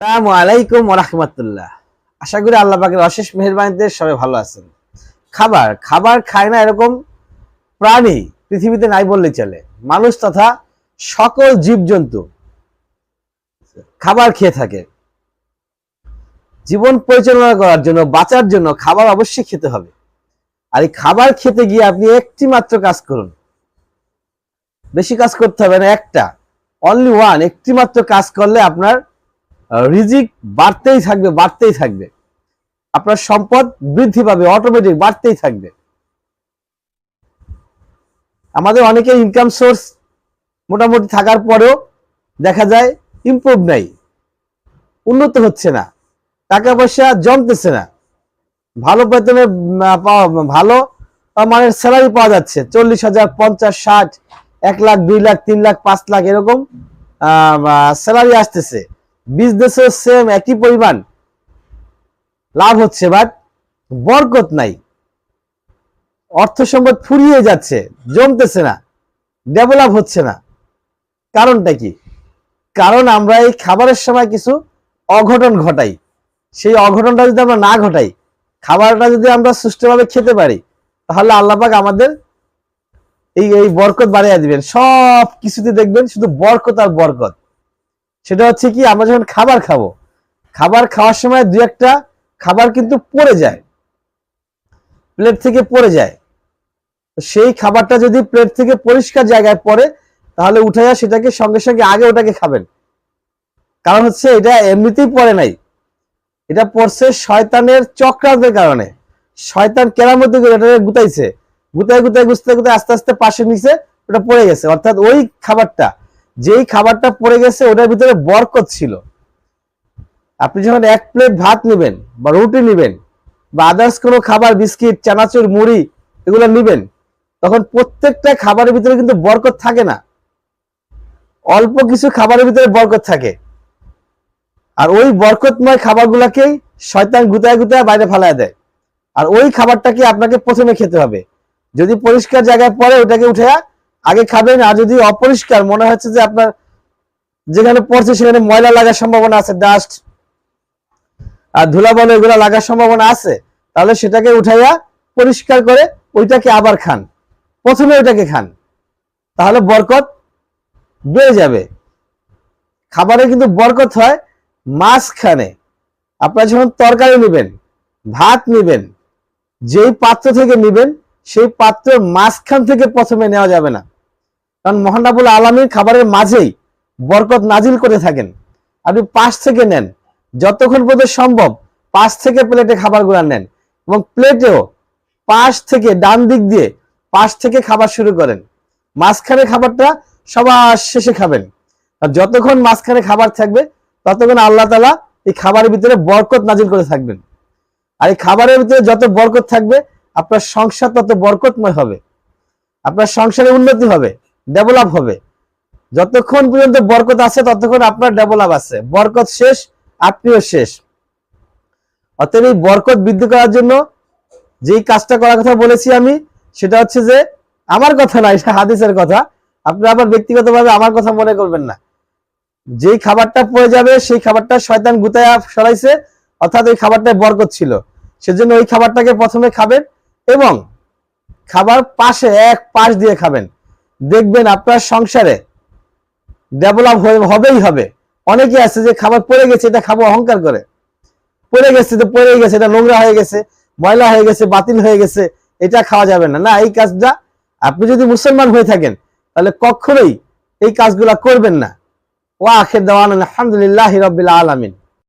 আলাইকুম আশা করি আল্লাহ পাকের অশেষ মেহরবানিতে সবাই ভালো আছেন। খাবার খাবার খায় না এরকম প্রাণী পৃথিবীতে নাই বললেই চলে। মানুষ তথা সকল জীবজন্তু খাবার খেয়ে থাকে। জীবন পরিচালনা করার জন্য, বাঁচার জন্য খাবার অবশ্যই খেতে হবে। আর এই খাবার খেতে গিয়ে আপনি একটি মাত্র কাজ করুন। বেশি কাজ করতে হবে না, একটা। অনলি ওয়ান একটি মাত্র কাজ করলে আপনার রিজিক বাড়তেই থাকবে বাড়তেই থাকবে। আপনার সম্পদ বৃদ্ধি পাবে অটোমেটিক বাড়তেই থাকবে। আমাদের অনেকের ইনকাম সোর্স মোটামুটি থাকার পরেও দেখা যায় ইমপ্রুভ নাই, উন্নত হচ্ছে না, টাকা পয়সা জমতেছে না। ভালো বেতনে ভালো মানের স্যালারি পাওয়া যাচ্ছে, চল্লিশ হাজার, পঞ্চাশ, ষাট, এক লাখ, দুই লাখ, তিন লাখ, পাঁচ লাখ, এরকম স্যালারি আসতেছে। বিজনেসও সেম একই পরিমাণ। লাভ হচ্ছে বাট বরকত নাই। অর্থ সম্পদ ফুরিয়ে যাচ্ছে, জমতেছে না ডেভেলপ হচ্ছে না। কারণটা কি? কারণ আমরা এই খাবারের সময় কিছু অঘটন ঘটাই। সেই অঘটনটা যদি আমরা না ঘটাই, খাবারটা যদি আমরা সুষ্ঠুভাবে খেতে পারি, তাহলে আল্লাপাক আমাদের এই এই বরকত বাড়িয়ে দিবেন। সব কিছুতে দেখবেন শুধু বরকত আর বরকত। সেটা হচ্ছে কি, আমরা যখন খাবার খাব, খাবার খাওয়ার সময় দু একটা খাবার কিন্তু পড়ে যায় প্লেট থেকে পড়ে যায়। সেই খাবারটা যদি প্লেট থেকে পরিষ্কার জায়গায় পড়ে, তাহলে উঠাইয়া সেটাকে সঙ্গে সঙ্গে আগে ওটাকে খাবেন। কারণ হচ্ছে এটা এমনিতেই পড়ে নাই। এটা পড়ছে শয়তানের চক্রান্তের কারণে। শয়তান কেনার মধ্যে করে এটা গুতাইছে। গুতায় গুতায় গুছতে গুতায় আস্তে আস্তে পাশে নিচে ওটা পড়ে গেছে। অর্থাৎ ওই খাবারটা যেই খাবারটা পড়ে গেছে ওটার ভিতরে বরকত ছিল। আপনি যখন এক প্লেট ভাত নেবেন বা রুটি নেবেন বা আদার্স কোনো খাবার, বিস্কিট, চানাচুর, মুড়ি এগুলো নেবেন, তখন প্রত্যেকটা খাবারের ভিতরে কিন্তু বরকত থাকে না। অল্প কিছু খাবারের ভিতরে বরকত থাকে। আর ওই বরকতময় খাবারগুলোকেই শয়তান গুতায় গুতায় বাইরে ফেলায় দেয়। আর ওই খাবারটাকে আপনাকে প্রথমে খেতে হবে। যদি পরিষ্কার জায়গায় পরে ওটাকে উঠে আগে খাবেন, আর যদি অপরিষ্কার, মনে হচ্ছে যে আপনার যেখানে পড়ছে সেখানে ময়লা লাগার সম্ভাবনা আছে ডাস্ট আর ধুলাবল এগুলো লাগার সম্ভাবনা আছে, তাহলে সেটাকে উঠাইয়া পরিষ্কার করে ওইটাকে আবার খান। প্রথমে ওইটাকে খান, তাহলে বরকত বেড়ে যাবে। খাবারে কিন্তু বরকত হয় মাঝখানে। আপনারা যখন তরকারি নেবেন, ভাত নেবেন, যেই পাত্র থেকে নেবেন, সেই পাত্রের মাঝখান থেকে প্রথমে নেওয়া যাবে না। কারণ মহানাবুল আলমীর খাবারের মাঝেই বরকত নাজিল করে থাকেন। আপনি পাশ থেকে নেন, যতক্ষণ পর্যন্ত সম্ভব পাশ থেকে প্লেটে খাবারগুলো নেন এবং প্লেটেও পাশ থেকে ডান দিক দিয়ে পাশ থেকে খাবার শুরু করেন। মাঝখানে খাবারটা সবার শেষে খাবেন। আর যতক্ষণ মাঝখানে খাবার থাকবে, ততক্ষণ আল্লাহ তালা এই খাবারের ভিতরে বরকত নাজিল করে থাকবেন। আর এই খাবারের ভিতরে যত বরকত থাকবে, আপনার সংসার তত বরকতময় হবে। আপনার সংসারে উন্নতি হবে। ডেভেলপ হবে। যতক্ষণ পর্যন্ত বরকত আছে, ততক্ষণ আপনার ডেভেলপ আছে। বরকত শেষ আপনিও শেষ। অতএব এই বরকত বৃদ্ধি করার জন্য যেই কাজটা করার কথা বলেছি আমি, সেটা হচ্ছে যে, আমার কথা না, এটা হাদিসের কথা। আপনি আবার ব্যক্তিগতভাবে আমার কথা মনে করবেন না। যেই খাবারটা পড়ে যাবে, সেই খাবারটা শয়তান গুতায়া সরাইছে অর্থাৎ ওই খাবারটায় বরকত ছিল। সেজন্য ওই খাবারটাকে প্রথমে খাবেন এবং খাবার পাশে এক পাশ দিয়ে খাবেন। দেখবেন আপনার সংসারে ডেভেলপ হবেই হবে। অনেকে আছে যে খাবার পড়ে গেছে, এটা খাব অহংকার করে। পড়ে গেছে তো পড়ে গেছে, এটা নোংরা হয়ে গেছে, ময়লা হয়ে গেছে, বাতিল হয়ে গেছে, এটা খাওয়া যাবে না। না, এই কাজটা আপনি যদি মুসলমান হয়ে থাকেন, তাহলে কখনোই এই কাজগুলা করবেন না। ও আখের দেওয়ান আলহামদুলিল্লাহ রবিল আলমিন।